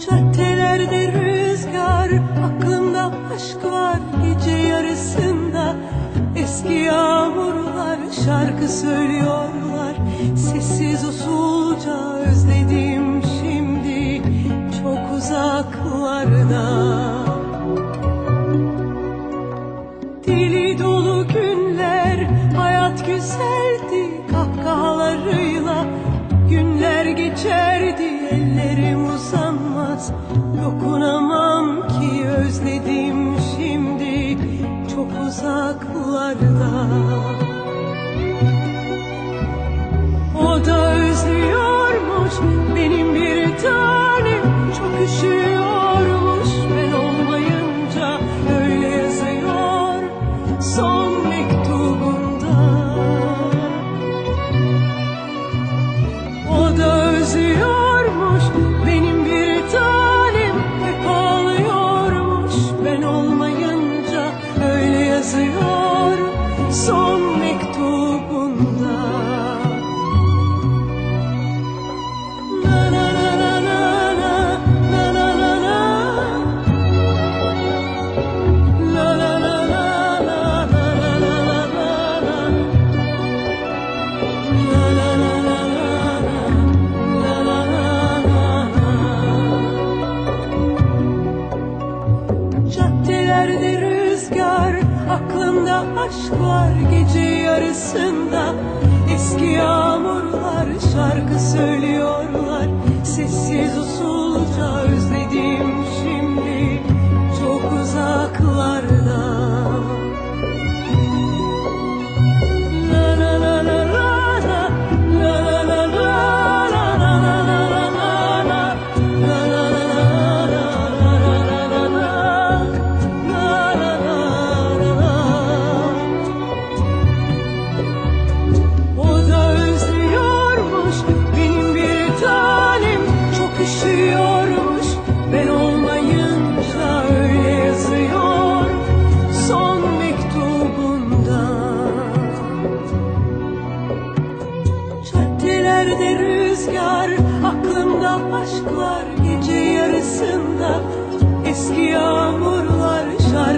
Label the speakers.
Speaker 1: Caddelerde rüzgar akıl aşklar gece yarısında. Eski yağmurlar şarkı söylüyorlar. Sessiz usulca özledim şimdi Çok uzaklarda. Deli dolu günler hayat güzeldi Kahkahalarıyla. Günler geçerdi Ellerim uzanmaz yok Diyarda 두분. aklımda aşklar gece yarısında Eski yağmurlar şarkı söyler Ellerde rüzgar Aklımda aşklar Gece yarısında. Eski yağmurlar şarkı